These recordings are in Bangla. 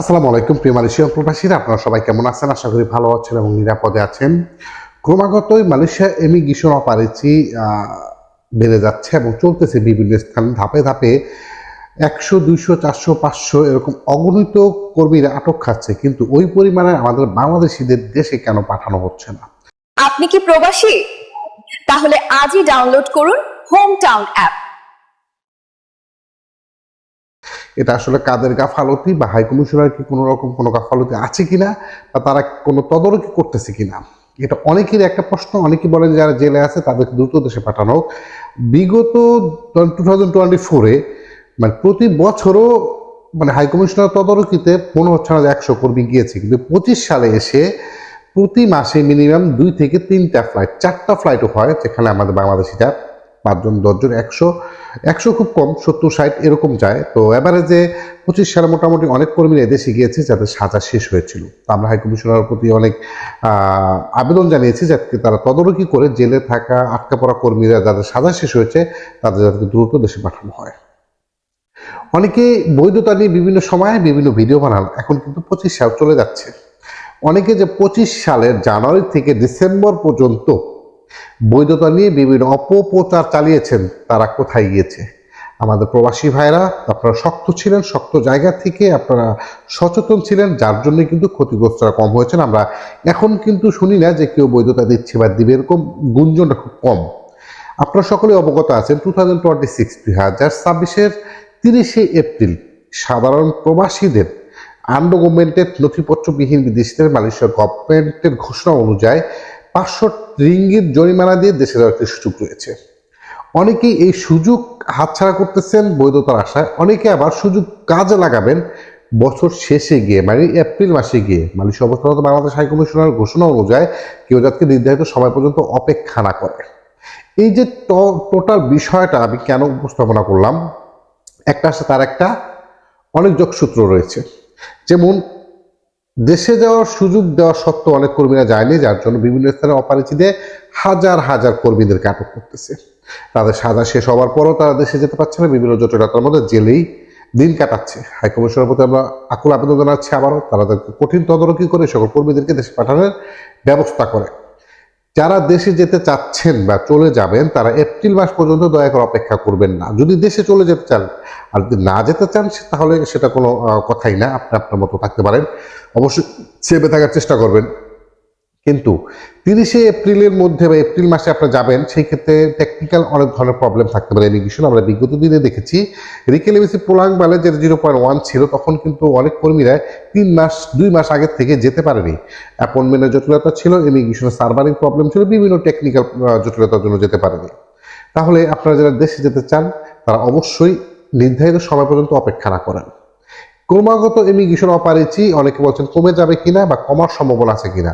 আসসালামু আলাইকুম, প্রিয় মালয়েশিয়া প্রবাসীরা। আপনারা সবাই কেমন আছেন? আশা করি ভালো আছেন এবং নিরাপদে আছেন। ক্রমাগতই মালয়েশিয়া এমিগ্রেশন অপারেচি বেড়ে যাচ্ছে এবং চলতেছে বিভিন্ন স্থান। ধাপে ধাপে একশো, দুইশো, চারশো, পাঁচশো এরকম অগণিত কর্মীরা আটক খাচ্ছে। কিন্তু ওই পরিমাণে আমাদের বাংলাদেশিদের দেশে কেন পাঠানো হচ্ছে না? আপনি কি প্রবাসী? তাহলে আজই ডাউনলোড করুন হোম টাউন অ্যাপ এটা আসলে কাদের গাফালতি বা হাই কমিশনার কি কোনো রকম কোনো গাফালতি আছে কি না বা তারা কোনো তদারকি করতেছে কিনা? এটা অনেকেরই একটা প্রশ্ন। অনেকেই বলেন যারা জেলে আছে তাদেরকে দ্রুত দেশে পাঠানো হোক। বিগত টু থাউজেন্ড টোয়েন্টি ফোরে মানে প্রতি বছরও মানে হাই কমিশনার তদারকিতে মনে হচ্ছে না একশো কর্মী গিয়েছে। কিন্তু পঁচিশ সালে এসে প্রতি মাসে মিনিমাম দুই থেকে তিনটা ফ্লাইট চারটা ফ্লাইটও হয় যেখানে আমাদের বাংলাদেশিরা পাঁচজন, দশজন, একশো একশো খুব কম, সত্তর, ষাট এরকম যায়। তো এভারেজে পঁচিশ সালে মোটামুটি অনেক কর্মীরা এদেশে গিয়েছে যাদের সাজা শেষ হয়েছিল। আমরা হাই কমিশনারের প্রতি অনেক আবেদন জানিয়েছি যাতে তারা তদারকি করে জেলে থাকা, আটকা পড়া কর্মীরা যাদের সাজা শেষ হয়েছে, তাদের যাতে দ্রুত দেশে পাঠানো হয়। অনেকে বৈধতা নিয়ে বিভিন্ন সময়ে বিভিন্ন ভিডিও বানান, এখন কিন্তু পঁচিশ সাল চলে যাচ্ছে। অনেকে যে পঁচিশ সালের জানুয়ারি থেকে ডিসেম্বর পর্যন্ত বৈধতা নিয়ে বিভিন্ন অপপ্রচার চালিয়েছেন, তারা কোথায় গিয়েছে? আমাদের প্রবাসী ভাইরা আপনারা শক্ত ছিলেন, শক্ত জায়গা থেকে আপনারা সচেতন ছিলেন, যার জন্য কিন্তু ক্ষতিগ্রস্তরা কম হয়েছেন। আমরা এখন কিন্তু শুনি না যে কেউ বৈধতা দিচ্ছে বা দিবে, এরকম গুঞ্জনটা খুব কম। আপনারা সকলে অবগত আছেন টু থাউজেন্ড টোয়েন্টি সিক্স দুই হাজার ছাব্বিশের তিরিশে এপ্রিল, সাধারণ প্রবাসীদের আন্ডারগভর্নমেন্টের নথিপত্রবিহীন বিদেশিদের মালয়েশিয়া গভর্নমেন্টের ঘোষণা অনুযায়ী পাঁচশো রিঙ্গিত জরিমানা দিয়ে দেশে যাওয়ার সুযোগ রয়েছে। অনেকেই এই সুযোগ হাতছাড়া করতেছেন বৈধতার আশায়। অনেকে আবার সুযোগ কাজে লাগাবেন বছর শেষে গিয়ে মানে এপ্রিল মাসে গিয়ে। মালয়েশিয়া অবস্থানত বাংলাদেশ হাই কমিশনার ঘোষণা অনুযায়ী কেউ যাতে নির্ধারিত সময় পর্যন্ত অপেক্ষা না করে। এই যে টোটাল বিষয়টা আমি কেন উপস্থাপনা করলাম, একটা তার একটা অনেক যোগসূত্র রয়েছে। যেমন দেশে যাওয়ার সুযোগ দেওয়া সত্ত্বেও অনেক কর্মীরা যায়নি, যার জন্য বিভিন্ন স্থানে অপারেচিতে হাজার হাজার কর্মীদেরকে আটক করতেছে। তাদের সাজা শেষ হওয়ার পরও তারা দেশে যেতে পারছে না, বিভিন্ন জটিলতার মধ্যে জেলেই দিন কাটাচ্ছে। হাইকমিশনের প্রতি আমরা আকুল আবেদন জানাচ্ছি আবারও তাদেরকে কঠিন তদারকি করে সকল কর্মীদেরকে দেশে পাঠানোর ব্যবস্থা করে। যারা দেশে যেতে চাচ্ছেন বা চলে যাবেন, তারা এপ্রিল মাস পর্যন্ত দয়া করে অপেক্ষা করবেন না। যদি দেশে চলে যেতে চান, আর যদি না যেতে চান তাহলে সেটা কোনো কথাই না। আপনি আপনার মতো থাকতে পারেন। অবশ্যই সেবে থাকার চেষ্টা করবেন। কিন্তু তিরিশে এপ্রিলের মধ্যে বা এপ্রিল মাসে আপনারা যাবেন, সেই ক্ষেত্রে টেকনিক্যাল অনেক ধরনের প্রবলেম থাকতে পারে। ইমিগ্রেশন আমরা বিগত দিনে দেখেছি রিকেলেবেসি পোলাং বালে যে জিরো পয়েন্ট ওয়ান ছিল, তখন কিন্তু অনেক কর্মীরা তিন মাস, দুই মাস আগের থেকে যেতে পারেনি। অ্যাপয়েন্টমেন্টের জটিলতা ছিল ইমিগ্রেশনের সার্ভারিং প্রবলেম ছিল, বিভিন্ন টেকনিক্যাল জটিলতার জন্য যেতে পারেনি। তাহলে আপনারা যারা দেশে যেতে চান, তারা অবশ্যই নির্ধারিত সময় পর্যন্ত অপেক্ষা না করেন। ক্রমাগত ইমিগ্রেশন অপারেচি অনেকে বলছেন কমে যাবে কিনা বা কমার সম্ভাবনা আছে কিনা।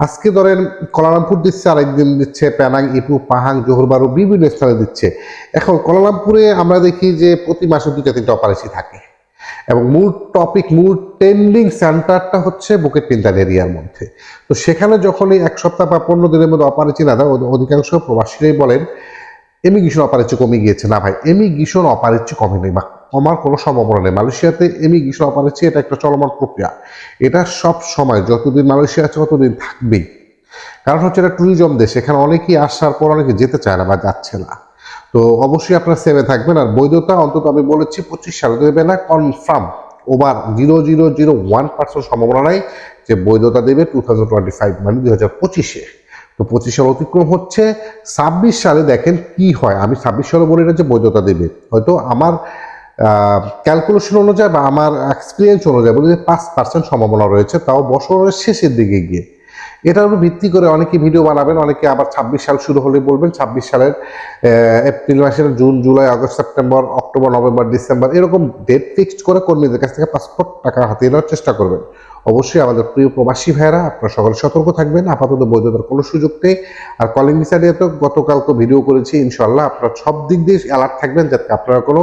আজকে ধরেন কলালামপুর দিচ্ছে, আরেকদিন দিচ্ছে প্যানাং ইপু, পাহাং জোহরবারু বিভিন্ন স্থানে দিচ্ছে। এখন কলালামপুরে আমরা দেখি যে প্রতি মাসে দুইটা তিনটা অপারেচি থাকে। এবং মূল টপিক মূল ট্রেন্ডিং সেন্টারটা হচ্ছে বুকেট পিন্তাল এরিয়ার মধ্যে। তো সেখানে যখনই এক সপ্তাহ বা পনেরো দিনের মধ্যে অপারেচি না দেয় অধিকাংশ প্রবাসীরাই বলেন এমিগ্রেশন অপারেচি কমে গিয়েছে। না ভাই এমিগ্রেশন অপারেচি কমে নেই বা কমার কোনো সম্ভাবনা নেই। মালয়েশিয়াতে এমিগ্রেশন অপারেচি এটা একটা চলমান প্রক্রিয়া। এটা সব সময়, যতদিন মালয়েশিয়া আছে ততদিন থাকবেই। কারণ হচ্ছে এটা ট্যুরিজম দেশ, এখানে অনেকেই আসার পর অনেকে যেতে চায় না বা যাচ্ছে না। তো অবশ্যই আপনার সেভে থাকবেন। আর বৈধতা, অন্তত আমি বলেছি পঁচিশ সালে দেবে না confirm over zero zero zero one percent সম্ভাবনা নাই যে বৈধতা দেবে টু থাউজেন্ড টোয়েন্টি ফাইভ মানে দুই হাজার পঁচিশে। তো পঁচিশ সাল অতিক্রম হচ্ছে, ছাব্বিশ সালে দেখেন কি হয়। আমি ছাব্বিশ সালে বলি না যে বৈধতা দেবে। হয়তো আমার ক্যালকুলেশন অনুযায়ী বা আমার এক্সপিরিয়েন্স অনুযায়ী বলি যে পাঁচ পার্সেন্ট সম্ভাবনা রয়েছে, তাও বছরের শেষের দিকে গিয়ে। এটার উপর ভিত্তি করে অনেকে ভিডিও বানাবেন, অনেকে আবার ছাব্বিশ সাল শুরু হলে বলবেন ছাব্বিশ সালের এপ্রিল মাসের June, July, August, September, October, November, December, এরকম ডেট ফিক্সড করে কর্মীদের কাছ থেকে পাসপোর্ট টাকা হাতিয়ে নেওয়ার চেষ্টা করবেন। অবশ্যই আমাদের প্রিয় প্রবাসী ভাইয়েরা, আপনারা সকলে সতর্ক থাকবেন, আপাতত বৈধতার কোনো সুযোগ নেই। আর কলিং ভিসা নিয়ে তো গতকাল তো ভিডিও করেছি ইনশাল্লাহ আপনারা সব দিক দিয়ে অ্যালার্ট থাকবেন যাতে আপনারা কোনো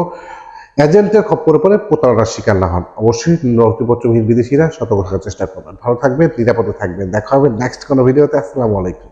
এজেন্টের খপ্পরে পরে প্রতারণার শিকার না হন। অবশ্যই নথিপত্রহীন বিদেশিরা সতর্ক থাকার চেষ্টা করবেন। ভালো থাকবেন, নিরাপদে থাকবেন। দেখা হবে নেক্সট কোনো ভিডিওতে আসসালামু আলাইকুম।